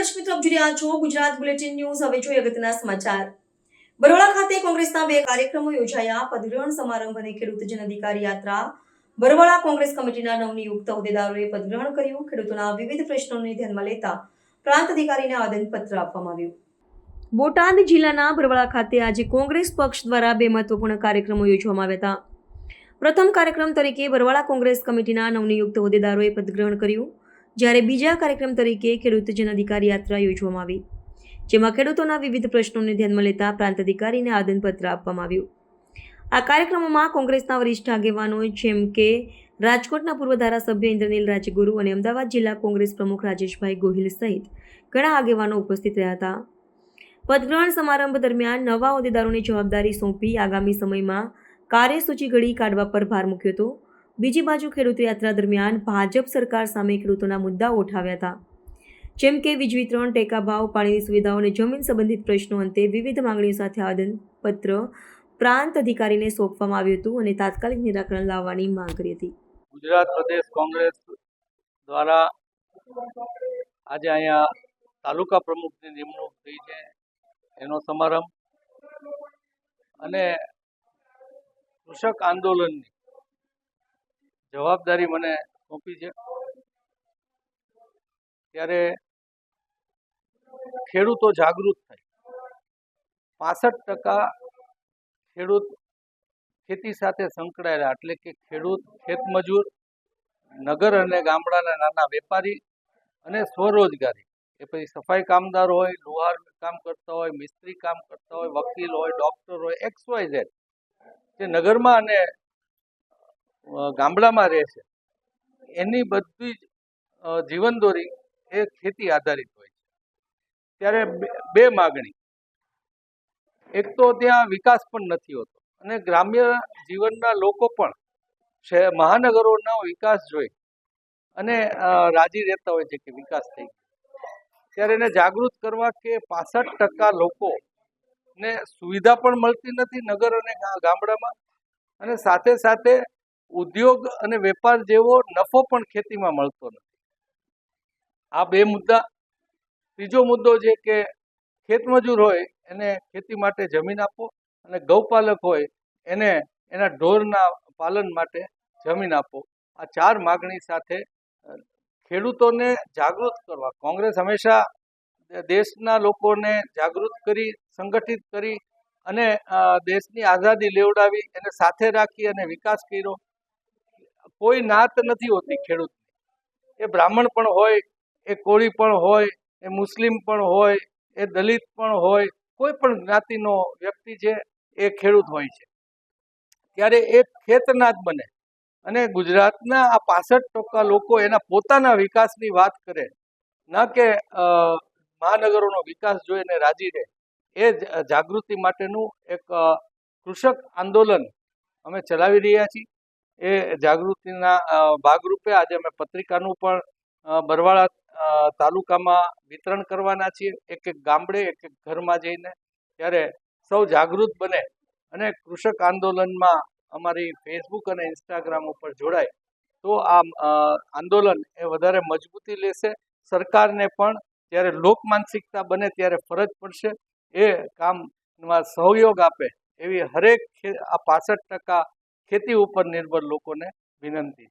રહ્યા છો Gujarat bulletin news. હવે જોઈએ અગત્યના સમાચાર. બરોડા ખાતે કોંગ્રેસના બે કાર્યક્રમો યોજાયા. પદગ્રહણ સમારંભ અને ખેડૂત જન અધિકાર યાત્રા. બરવાળા કોંગ્રેસ કમિટીના નવનિયુક્ત હોદ્દેદારોએ પદગ્રહણ કર્યું. ખેડૂતોના વિવિધ પ્રશ્નોને ધ્યાનમાં લેતા પ્રાંત અધિકારીને આવેદનપત્ર આપવામાં આવ્યું. બોટાદ જિલ્લાના બરવાળા ખાતે આજે કોંગ્રેસ પક્ષ દ્વારા બે મહત્વપૂર્ણ કાર્યક્રમો યોજવામાં આવ્યા હતા. પ્રથમ કાર્યક્રમ તરીકે બરવાળા કોંગ્રેસ કમિટીના નવનિયુક્ત હોદ્દેદારોએ પદગ્રહણ કર્યું. જ્યારે બીજા કાર્યક્રમ તરીકે ખેડૂત જન યાત્રા યોજવામાં આવી, જેમાં ખેડૂતોના વિવિધ પ્રશ્નોને ધ્યાનમાં લેતા પ્રાંત અધિકારીને આદનપત્ર આપવામાં આવ્યું. આ કાર્યક્રમોમાં કોંગ્રેસના વરિષ્ઠ આગેવાનો જેમ કે રાજકોટના પૂર્વ ધારાસભ્ય ઇન્દ્રનીલ રાજગુરુ અને અમદાવાદ જિલ્લા કોંગ્રેસ પ્રમુખ રાજેશભાઈ ગોહિલ સહિત ઘણા આગેવાનો ઉપસ્થિત રહ્યા હતા. પદગ્રહણ સમારંભ દરમિયાન નવા હોદ્દેદારોની જવાબદારી સોંપી આગામી સમયમાં કાર્યસૂચિ ઘડી કાઢવા પર ભાર મૂક્યો હતો. બીજી બાજુ ખેડૂત યાત્રા દરમિયાન ભાજપ સરકાર સામે ખેડૂતોના મુદ્દાઓ ઉઠાવ્યા હતા. જેમ કે, વીજ વિતરણ, ટેકા ભાવ, પાણીની સુવિધાઓ અને જમીન સંબંધિત પ્રશ્નો અંતે વિવિધ માંગણીઓ સાથે આવેદનપત્ર પ્રાંત અધિકારીને સોંપવામાં આવ્યું હતું અને તાત્કાલિક નિરાકરણ લાવવાની માંગ કરી હતી. ગુજરાત પ્રદેશ કોંગ્રેસ દ્વારા આજે અહીંયા તાલુકા પ્રમુખની નિમણૂક થઈ છે એનો સમારંભ. અને કૃષક આંદોલનની જવાબદારી મને સોંપી છે. ત્યારે ખેડૂતો જાગૃત થાય. પાસઠ ટકા ખેડૂત ખેતી સાથે સંકળાયેલા એટલે કે ખેડૂત ખેતમજૂર નગર અને ગામડાના નાના વેપારી અને સ્વરોજગારી. એ પછી સફાઈ કામદાર હોય, લુહાર કામ કરતા હોય, મિસ્ત્રી કામ કરતા હોય, વકીલ હોય, ડોક્ટર હોય, એક્સ વાય ઝેડ. જે નગરમાં અને ગામડામાં રહે છે. એની બધી જ જીવનદોરી એ ખેતી આધારિત હોય છે. ત્યારે બે- માગણી. એક તો ત્યાં વિકાસ પણ નથી હોતો અને ગ્રામ્ય જીવનના લોકો પણ મહાનગરોનો વિકાસ જોઈ અને રાજી રહેતા હોય છે કે વિકાસ થઈ ત્યારે એને જાગૃત કરવા કે પાસઠ ટકા લોકો ને સુવિધા પણ મળતી નથી નગર અને ગામડામાં અને સાથે સાથે ઉદ્યોગ અને વેપાર જેવો નફો પણ ખેતીમાં મળતો નથી. આ બે મુદ્દા. ત્રીજો મુદ્દો છે કે ખેતમજૂર હોય એને ખેતી માટે જમીન આપો અને ગૌપાલક હોય એને એના ઢોરના પાલન માટે જમીન આપો. આ ચાર માગણી સાથે ખેડૂતોને જાગૃત કરવા. કોંગ્રેસ હંમેશા દેશના લોકોને જાગૃત કરી, સંગઠિત કરી અને દેશની આઝાદી લેવડાવી, એને સાથે રાખી અને વિકાસ કર્યો. કોઈ નાત નથી હોતી ખેડૂતની. એ બ્રાહ્મણ પણ હોય, એ કોળી પણ હોય, એ મુસ્લિમ પણ હોય, એ દલિત પણ હોય, કોઈ પણ જ્ઞાતિનો વ્યક્તિ છે એ ખેડૂત હોય છે. ત્યારે એ ખેતનાદ બને. અને ગુજરાતના આ પાસઠ ટકા લોકો એના પોતાના વિકાસની વાત કરે, ન કે મહાનગરોનો વિકાસ જોઈને રાજી રહે. એ જાગૃતિ માટેનું એક કૃષક આંદોલન અમે ચલાવી રહ્યા છીએ. એ જાગૃતિના ભાગરૂપે આજે અમે પત્રિકાનું પણ બરવાળા તાલુકામાં વિતરણ કરવાના છીએ. એક એક ગામડે, એક એક ઘરમાં જઈને ત્યારે સૌ જાગૃત બને અને કૃષક આંદોલનમાં અમારી ફેસબુક અને ઇન્સ્ટાગ્રામ ઉપર જોડાય. તો આ આંદોલન એ વધારે મજબૂતી લેશે. સરકારને પણ જ્યારે લોક માનસિકતા બને ત્યારે ફરજ પડશે. એ કામમાં સહયોગ આપે એવી હરેક આ પાસઠ ટકા ખેતી ઉપર નિર્ભર લોકોને વિનંતી.